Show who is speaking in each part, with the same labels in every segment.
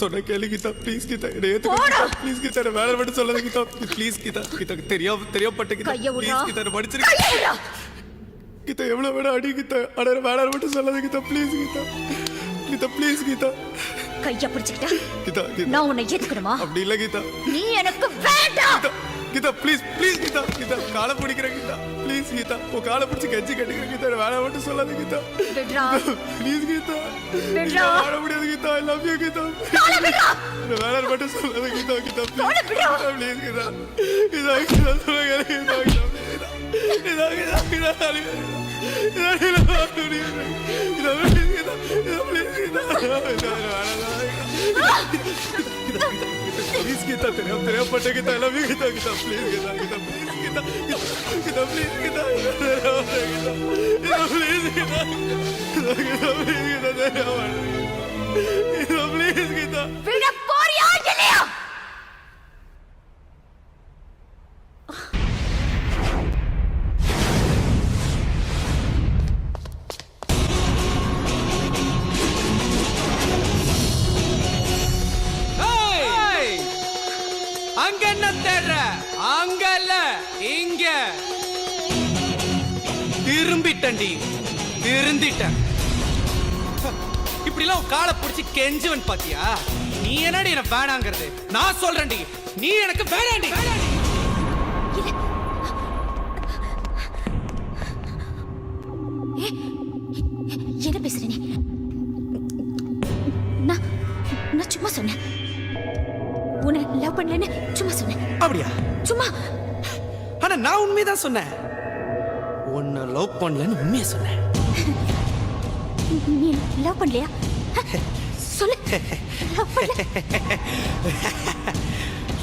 Speaker 1: சொன்ன கேளு கீதா ப்ளீஸ் கீதா என்னை. ஏத்துக்க ப்ளீஸ் கீதா என்ன வேலை மட்டும் சொல்லாத கீதா ப்ளீஸ் கீதா கீதா தெரியாம தெரியாமப்பட்ட கீதா. ப்ளீஸ் கீதா என்ன
Speaker 2: கையை விட்றா.
Speaker 1: கீதா எவ்வளவு வேணா அடி கீதா ஆனா வேலை மட்டும் சொல்லாத கீதா ப்ளீஸ் கீதா. கீதா ப்ளீஸ் கீதா.
Speaker 2: கைய பிடிச்சுக்கிட்டா?
Speaker 1: கீதா கீதா.
Speaker 2: நான் உன்னை ஏத்துக்கணுமா?
Speaker 1: அப்படி இல்ல கீதா.
Speaker 2: நீ எனக்கு வேண்டாம்.
Speaker 1: கீதா ப்ளீஸ் ப்ளீஸ் கீதா கீதா காலை பிடிக்கிறேன் கீதா ப்ளீஸ் கீதா உன் காலை பிடிச்சி கஞ்சி கட்டிக்கிறேன் கீதா வேலை மட்டும் சொல்லாத கீதா. ப்ளீஸ் கீதா வாழ முடியாது Geetha I love you Geetha வேலை மட்டும் சொல்லாத கீதா கீதா. ப்ளீஸ் கீதா கீதா கீதா சொல்லுங்க கீதா கீதா கீதா கீதா கீதா கீதா இதா கீதா முடியாது இதா ப்ளீஸ் கீதா இதா ப்ளீஸ் கீதா இதா வேணாம் ப்ளீஸ் கீதா தெரியாம தெரியாமப்பட்ட Geetha I love you Geetha Geetha please Geetha Geetha please Geetha Geetha
Speaker 3: தேடுற அங்க இங்க. திரும்பிட்டண்டி திருந்திட்டேன். இப்படிலாம் எல்லாம் காலை பிடிச்சி கெஞ்சுவன் பாத்தியா? நீ என்னடி என்ன வேணாங்கிறது? நான் சொல்றேன்டி. நீ எனக்கு வேணாண்டி.
Speaker 2: என்ன பேசுற நீ? நான் சும்மா சொன்னேன். உன்னை லவ் பண்ணலன்னு சும்மா சொன்னேன்.
Speaker 3: அப்படியா?
Speaker 2: சும்மா.
Speaker 3: ஆனா நான் உண்மைதான் சொன்னேன். உன்னை லவ் பண்ணலன்னு உண்மையை சொன்னேன்.
Speaker 2: நீ லவ் பண்ணலையா? சொல்லு. லவ் பண்ணல.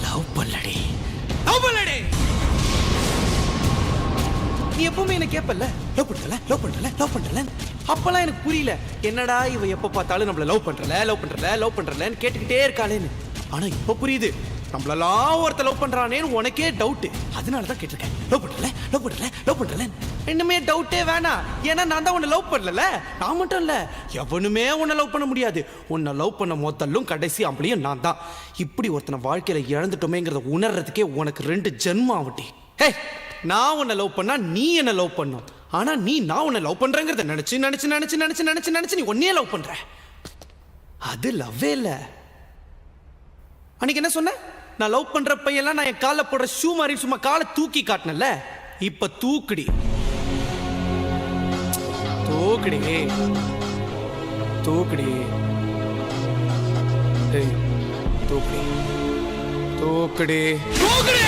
Speaker 3: லவ் பண்ணலடி. லவ் பண்ணலடி. நீ எப்பவுமே என்ன கேப்பல்ல? லவ் பண்றல லவ் பண்றல லவ் பண்றல அப்பெல்லாம் எனக்கு புரியல. என்னடா இவ எப்ப பார்த்தாலும் நம்மள லவ் பண்றல லவ் பண்றல லவ் பண்றலன்னு கேட்டுக்கிட்டே இருக்காளேன்னு. ஆனா இப்ப புரியுது. நம்மளெல்லாம் ஒருத்த லவ் பண்றானேன்னு உனக்கே டவுட் அதனால தான் கேட்டிருக்கேன். லவ் பண்ணல லவ் பண்ணல லவ் பண்ணல இன்னுமே டவுட்டே வேணாம். ஏன்னா நான் தான் உன்னை லவ் பண்ணல நான் மட்டும் இல்ல. எவனுமே உன்னை லவ் பண்ண முடியாது. உன்னை லவ் பண்ண மொத்தலும் கடைசி அப்படியும் நான் தான். இப்படி ஒருத்தனை வாழ்க்கையில இழந்துட்டோமேங்கிறத உணர்றதுக்கே உனக்கு ரெண்டு ஜென்மம் ஆகட்டி ஹே நான் உன்னை லவ் பண்ணா நீ என்ன லவ் பண்ணும். ஆனா நீ நான் உன்னை லவ் பண்றேங்கிறத நினைச்சு நினைச்சு நினைச்சு நினைச்சு நினைச்சு நினைச்சு நீ உன்னையே லவ் பண்ற. அது லவ்வே இல்லை. அன்னைக்கு என்ன சொன்ன நான் லவ் பண்ற பையெல்லாம் நான் என் கால்ல போடுற ஷூ மாதிரி சும்மா காலை தூக்கி காட்டினல இப்ப தூக்குடி. தூக்குடி. தூக்குடி. தூக்குடி. தூக்குடி. தூக்குடி!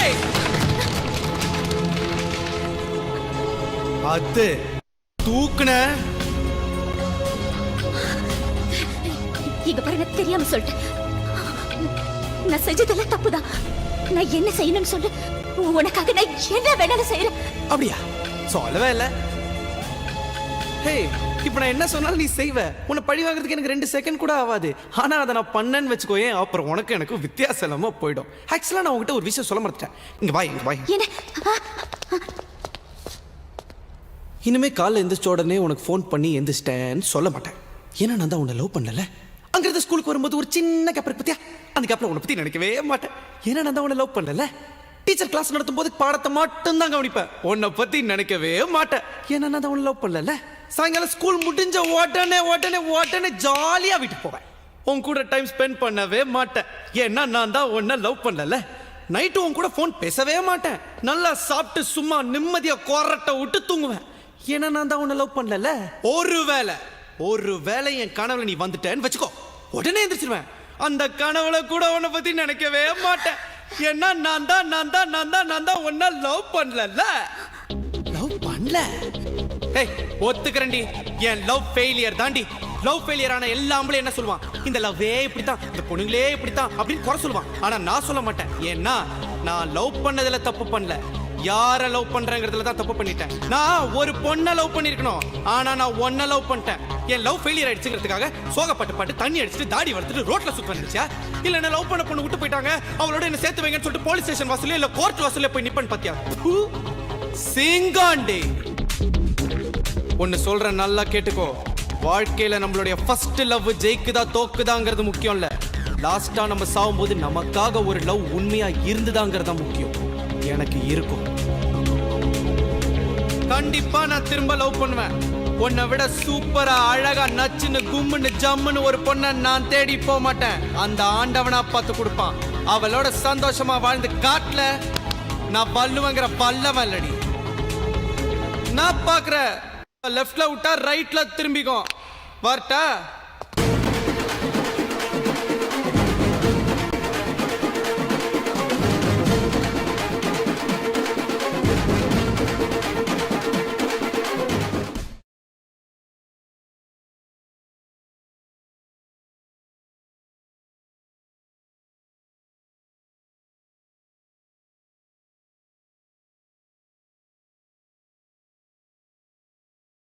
Speaker 3: அது தூக்குன.
Speaker 2: இங்க பாருங்க தெரியாம சொல்லிட்டேன். நான் செஞ்சதெல்லாம் தப்புதான். நான் என்ன செய்யணும்னு சொல்லு. உனக்காக நான் என்ன வேணாலும் செய்யறேன்
Speaker 3: அப்படியா? சொல்லவே இல்ல. ஹே இப்போ நான் என்ன சொன்னாலும் நீ செய்வ. உன்னை பழி வாங்குறதுக்கு எனக்கு ரெண்டு செகண்ட் கூட ஆகாது ஆனா அதை நான் பண்ணேன்னு வச்சுக்கோயேன் அப்புறம் உனக்கு எனக்கு வித்தியாசம் இல்லாம போயிடும் ஆக்சுவலா நான் உங்ககிட்ட ஒரு விஷயம் சொல்ல மறந்துட்டேன். இங்க வா இங்க வா
Speaker 2: என்ன? ஆ,
Speaker 3: இனிமே காலைல எந்திரிச்ச உடனே உனக்கு ஃபோன் பண்ணி எந்திரிச்சிட்டேன்னு சொல்ல மாட்டேன். ஏன்னா நான் தான் உன்னை லவ் பண்ணல. அங்கிருந்து ஸ்கூலுக்கு வரும்போது ஒரு சின்ன கேப் இருக்கு பத்தியா? அந்த உன்னை பத்தி நினைக்கவே மாட்டேன். ஏன்னா நான் தான் உன்னை லவ் பண்ணல. டீச்சர் கிளாஸ் நடத்தும் போது பாடத்தை மட்டும் தான் கவனிப்பேன். உன்னை பத்தி நினைக்கவே மாட்டேன். ஏன்னா நான் தான் உன்னை லவ் பண்ணல. சாயங்காலம் ஸ்கூல் முடிஞ்ச உடனே உடனே உடனே ஜாலியா வீட்டுக்கு போவேன். உன் கூட டைம் ஸ்பெண்ட் பண்ணவே மாட்டேன். ஏன்னா நான் தான் உன்னை லவ் பண்ணல. நைட்டு உன் கூட ஃபோன் பேசவே மாட்டேன். நல்லா சாப்பிட்டு சும்மா நிம்மதியா கொரட்டை விட்டு தூங்குவேன். ஏன்னா நான் தான் உன்னை லவ் பண்ணல. ஒரு வேளை ஒரு வேலை என் கனவுல நீ வந்துட்டேன்னு வச்சுக்கோ. உடனே எந்திரிச்சிருவேன். அந்த கனவுல கூட உன்னை பத்தி நினைக்கவே மாட்டேன். ஏன்னா நான் தான் நான் தான் நான் தான் நான் தான் உன்னை லவ் பண்ணல லவ் பண்ணல? ஏய் ஒத்துக்கிறேன்டி. என் லவ் ஃபெயிலியர் தாண்டி லவ் ஃபெயிலியர் ஆன எல்லா ஆம்பளையும் என்ன சொல்லுவான்? இந்த லவ்வே இப்படித்தான் இந்த பொண்ணுங்களே இப்படித்தான் அப்படின்னு குறை சொல்லுவான். ஆனா நான் சொல்ல மாட்டேன். ஏன்னா நான் லவ் பண்ணதுல தப்பு பண்ணல. யாரை லவ் பண்றேங்கிறதுல தான் தப்பு பண்ணிட்டேன். நான் ஒரு பொண்ணை லவ் பண்ணிருக்கணும் ஆனா நான் ஒன்ன லவ் பண்ணிட்டேன். என் லவ் ஃபெயிலியர் ஆயிடுச்சுங்கிறதுக்காக சோகப்பட்டு பாட்டு தண்ணி அடிச்சுட்டு தாடி வளர்த்துட்டு ரோட்ல சுத்த வந்துச்சா இல்ல என்ன லவ் பண்ண பொண்ணு விட்டு போயிட்டாங்க? அவளோட என்ன சேர்த்து வைங்கன்னு சொல்லிட்டு போலீஸ் ஸ்டேஷன் வாசல்ல இல்ல கோர்ட் வாசல்ல போய் நிப்பன் பாத்தியா? சிங்காண்டே. ஒன்னு சொல்றேன் நல்லா கேட்டுக்கோ. வாழ்க்கையில நம்மளுடைய ஃபர்ஸ்ட் லவ் ஜெயிக்குதா தோக்குதாங்கிறது முக்கியம் இல்ல லாஸ்டா நம்ம சாகும்போது நமக்காக ஒரு லவ் உண்மையா இருந்துதாங்கிறது முக்கியம். எனக்கு இருக்கும். கண்டிப்பா நான் திரும்ப லவ் பண்ணுவேன். உன்னை விட சூப்பரா அழகா நச்சுன்னு கும்முன்னு ஜம்முன்னு ஒரு பொண்ணை நான் தேடி போக மாட்டேன். அந்த ஆண்டவனா பார்த்து கொடுப்பான். அவளோட சந்தோஷமா வாழ்ந்து காட்டல நான் பல்லுவங்கிற பல்லவன் இல்லடி. நான் பாக்குற லெஃப்ட்ல விட்டா ரைட்ல திரும்பிக்கும். வரட்டா?